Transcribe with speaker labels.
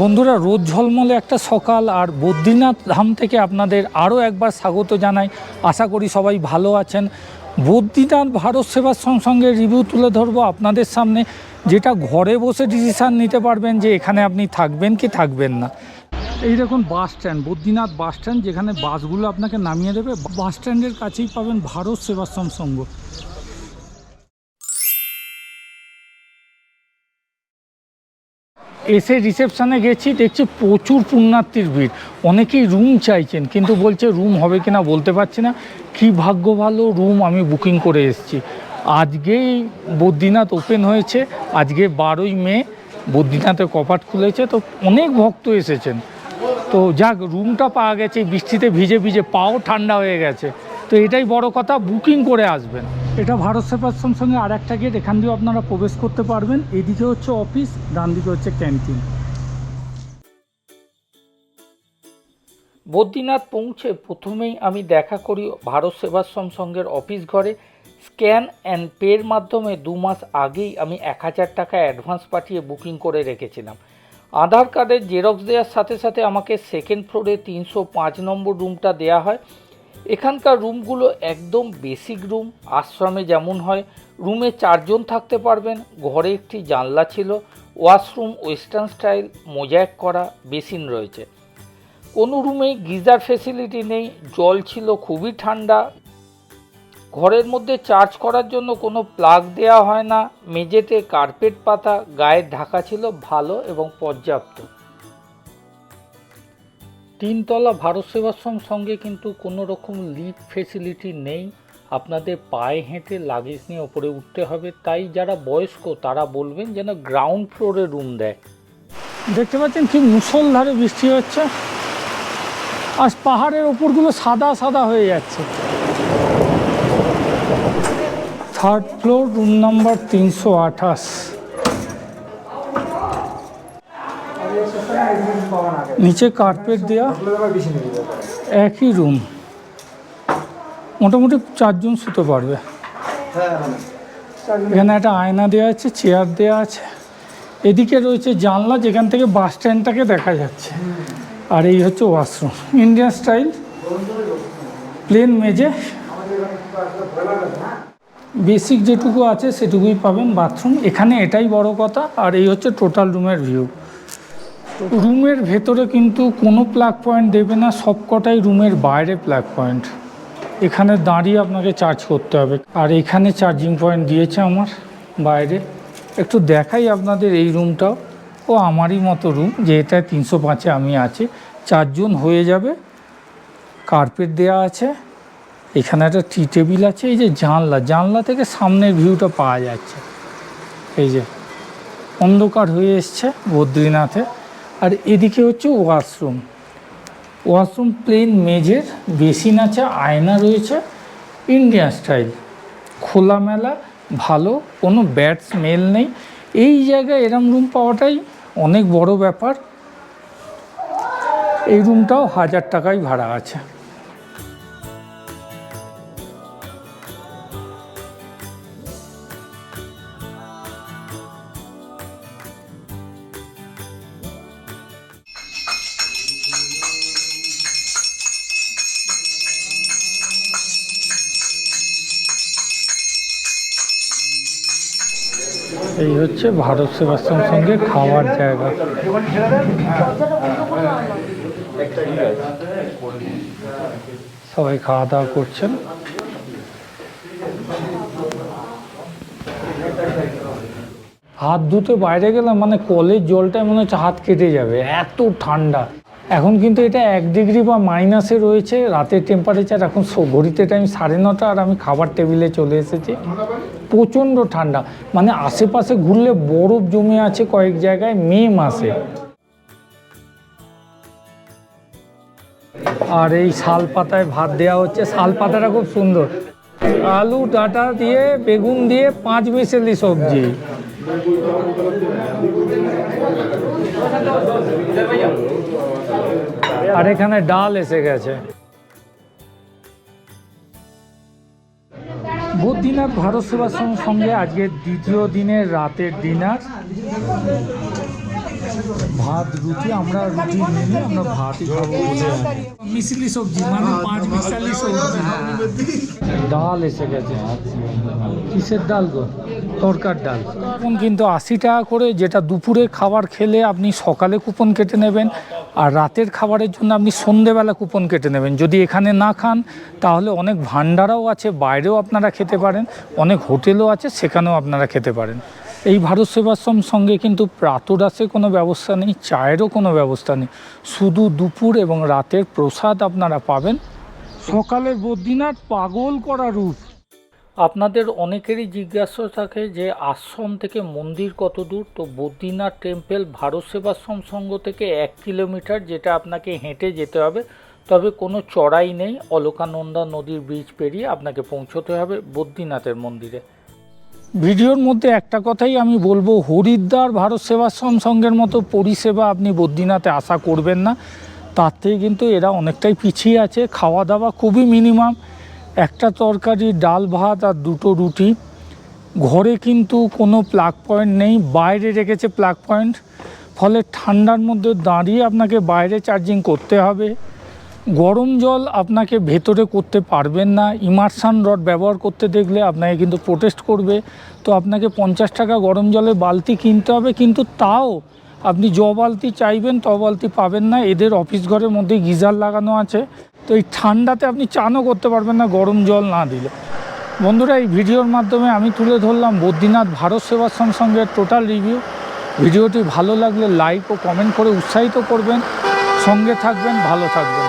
Speaker 1: বন্ধুরা, রোদ ঝলমলে একটা সকাল, আর বদ্রীনাথ ধাম থেকে আপনাদের আরও একবার স্বাগত জানাই। আশা করি সবাই ভালো আছেন। বদ্রীনাথ ভারত সেবার সঙ্গে রিভিউ তুলে ধরবো আপনাদের সামনে। যেটা ঘরে বসে ডিসিশান নিতে পারবেন যে এখানে আপনি থাকবেন কি থাকবেন না। এই দেখুন bus stand Badrinath bus stand যেখানে বাসগুলো আপনাকে নামিয়ে দেবে। বাস স্ট্যান্ডের কাছেই পাবেন ভারত সেবাশ্রম সংঘ এসে রিসেপশনে গেছি, দেখছি প্রচুর পুণ্যার্থীর ভিড়। অনেকেই রুম চাইছেন, কিন্তু বলছে রুম হবে কিনা বলতে পারছি না। কি ভাগ্য ভালো রুম আমি বুকিং করে এসেছি। আজকেই বদ্রীনাথ ওপেন হয়েছে, আজকে বারোই মে, বদ্রীনাথের কপাট খুলেছে, তো অনেক ভক্ত এসেছেন। তো যাক রুমটা পাওয়া গেছে, বৃষ্টিতে ভিজে ভিজে, পাও ঠান্ডা হয়ে গেছে। তো এটাই বড় কথা বুকিং করে আসবেন। এটা ভারত সেবাশ্রম সঙ্গে আর একটা গেট এখান দিয়েও আপনারা প্রবেশ করতে পারবেন। এদিকে হচ্ছে অফিস ডান দিকে হচ্ছে ক্যান্টিন বদ্রীনাথ পৌঁছে প্রথমেই আমি দেখা করি ভারত সেবাশ্রম সংঘের অফিস ঘরে। স্ক্যান অ্যান্ড পের মাধ্যমে দু মাস আগেই আমি এক হাজার টাকা অ্যাডভান্স পাঠিয়ে বুকিং করে রেখেছিলাম। আধার কার্ডের জেরক্স দেওয়ার সাথে সাথে আমাকে সেকেন্ড ফ্লোরে তিনশো পাঁচ নম্বর রুমটা দেওয়া হয়। এখানকার রুমগুলো একদম বেসিক রুম আশ্রমে যেমন হয় রুমে চারজন থাকতে পারবেন, ঘরে একটি জানলা ছিল ওয়াশরুম ওয়েস্টার্ন স্টাইল মোজাইক করা বেসিন রয়েছে। কোনো রুমেই গিজার ফেসিলিটি নেই, জল ছিল খুবই ঠান্ডা। ঘরের মধ্যে চার্জ করার জন্য কোনো প্লাগ দেওয়া হয় না, মেঝেতে কার্পেট পাতা, গায়ের ঢাকা ছিল ভালো এবং পর্যাপ্ত। তিনতলা ভারত সেবাশ্রম সঙ্গে কিন্তু কোনো রকম লিফট ফেসিলিটি নেই। আপনাদের পায়ে হেঁটে লাগেজ নিয়ে ওপরে উঠতে হবে। তাই যারা বয়স্ক, তারা বলবেন যেন গ্রাউন্ড ফ্লোরে রুম দেয়। দেখতে পাচ্ছেন কি মুসলধারে বৃষ্টি হচ্ছে। আর পাহাড়ের ওপরগুলো সাদা সাদা হয়ে যাচ্ছে। থার্ড ফ্লোর রুম নাম্বার তিনশো আঠাশ। নিচে কার্পেট দেওয়া একই রুম মোটামুটি চারজন শুতে পারবে। এখানে একটা আয়না দেওয়া আছে চেয়ার দেওয়া আছে। এদিকে রয়েছে জানলা যেখান থেকে বাস স্ট্যান্ডটাকে দেখা যাচ্ছে। আর এই হচ্ছে ওয়াশরুম ইন্ডিয়ান স্টাইল প্লেন মেজে বেসিক যেটুকু আছে সেটুকুই পাবেন বাথরুম এখানে এটাই বড় কথা। আর এই হচ্ছে টোটাল রুমের ভিউ রুমের ভেতরে কিন্তু কোনো প্লাগ পয়েন্ট দেবে না সব কটাই রুমের বাইরে প্লাগ পয়েন্ট এখানে দাঁড়িয়ে আপনাকে চার্জ করতে হবে। আর এখানে চার্জিং পয়েন্ট দিয়েছে আমার বাইরে। একটু দেখাই আপনাদের এই রুমটাও। ও আমারই মতো রুম যে এটা তিনশো পাঁচে আমি আছি। চারজন হয়ে যাবে। কার্পেট দেওয়া আছে। এখানে একটা টি টেবিল আছে, এই যে জানলা। জানলা থেকে সামনের ভিউটা পাওয়া যাচ্ছে। এই যে অন্ধকার হয়ে এসছে বদ্রীনাথে। আর এদিকে হচ্ছে ওয়াশরুম। ওয়াশরুম প্লেন মেজের বেসিন আছে আয়না রয়েছে ইন্ডিয়ান স্টাইল খোলামেলা, ভালো, কোনো ব্যাড স্মেল নেই। এই জায়গায় এরম রুম পাওয়াটাই অনেক বড় ব্যাপার। এই রুমটাও হাজার টাকায় ভাড়া আছে। এই হচ্ছে ভারত সেবাশ্রম সঙ্গে খাওয়ার জায়গা। সবাই খাওয়া দাওয়া করছেন। হাত ধুতে বাইরে গেলাম মানে কলের জলটায় মনে হচ্ছে হাত কেটে যাবে, এত ঠান্ডা। এখন কিন্তু এটা এক ডিগ্রি বা মাইনাসে রয়েছে, রাতের টেম্পারেচার এখন ঘড়িতে টাইম সাড়ে নটা আর আমি খাবার টেবিলে চলে এসেছি। প্রচণ্ড ঠান্ডা মানে আশেপাশে ঘুরলে বরফ জমে আছে কয়েক জায়গায় মে মাসে। আর এই শাল পাতায় ভাত দেওয়া হচ্ছে, শাল পাতাটা খুব সুন্দর। আলু, ডাটা দিয়ে, বেগুন দিয়ে, পাঁচ মিশেলি সবজি। আর এখানে ডাল এসে গেছে। বদ্রীনাথ ভারত সেবাশ্রম সঙ্গে আজকে দ্বিতীয় দিনের রাতের ডিনার। ভাত, রুটি, আমরা রুটি নিয়ে আমরা ভাতই খাব মিশলি সবজি মানে পাঁচ মিশালি সবজি। ডাল এসে গেছে। কিসের ডাল গো? তরকার ডাল। কুপন কিন্তু আশি টাকা করে যেটা দুপুরে খাবার খেলে আপনি সকালে কুপন কেটে নেবেন আর রাতের খাবারের জন্য আপনি সন্ধেবেলা কুপন কেটে নেবেন। যদি এখানে না খান, তাহলে অনেক ভান্ডারাও আছে, বাইরেও আপনারা খেতে পারেন, অনেক হোটেলও আছে, সেখানেও আপনারা খেতে পারেন। এই ভারত সেবাশ্রম সঙ্গে কিন্তু প্রাতরাসে কোনো ব্যবস্থা নেই, চায়েরও কোনো ব্যবস্থা নেই। শুধু দুপুর এবং রাতের প্রসাদ আপনারা পাবেন। সকালে বদ্রীনাথ পাগল করা রূপ। আপনাদের অনেকেরই জিজ্ঞাসা থাকে যে আশ্রম থেকে মন্দির কত দূর? তো বদ্রীনাথ টেম্পল ভারত সেবাশ্রম সংঘ থেকে এক কিলোমিটার, যেটা আপনাকে হেঁটে যেতে হবে। তবে কোনো চড়াই নেই, অলকানন্দা নদীর ব্রিজ পেরিয়ে আপনাকে পৌঁছতে হবে বদ্রীনাথের মন্দিরে। ভিডিওর মধ্যে একটা কথাই আমি বলব, হরিদ্বার ভারত সেবাশ্রম সংঘের মতো পরিষেবা আপনি বদ্রীনাথে আশা করবেন না। তার থেকে কিন্তু এরা অনেকটাই পিছিয়ে আছে খাওয়া দাওয়া খুবই মিনিমাম একটা তরকারি, ডাল ভাত আর দুটো রুটি। ঘরে কিন্তু কোনো প্লাগ পয়েন্ট নেই, বাইরে রেখেছে প্লাগ পয়েন্ট ফলে ঠান্ডার মধ্যে দাঁড়িয়ে আপনাকে বাইরে চার্জিং করতে হবে। গরম জল আপনাকে ভেতরে করতে পারবেন না। ইমার্সান রড ব্যবহার করতে দেখলে আপনাকে কিন্তু প্রোটেস্ট করবে। তো আপনাকে পঞ্চাশ টাকা গরম জলের বালতি কিনতে হবে, কিন্তু তাও আপনি জ বালতি চাইবেন, ত বালতি পাবেন না। এদের অফিস ঘরের মধ্যে গিজার লাগানো আছে। তো এই ঠান্ডাতে আপনি চানও করতে পারবেন না, গরম জল না দিলে। বন্ধুরা, এই ভিডিওর মাধ্যমে আমি তুলে ধরলাম বদ্রীনাথ ভারত সেবাশ্রম সঙ্গে টোটাল রিভিউ। ভিডিওটি ভালো লাগলে লাইক ও কমেন্ট করে উৎসাহিত করবেন। সঙ্গে থাকবেন, ভালো থাকবেন।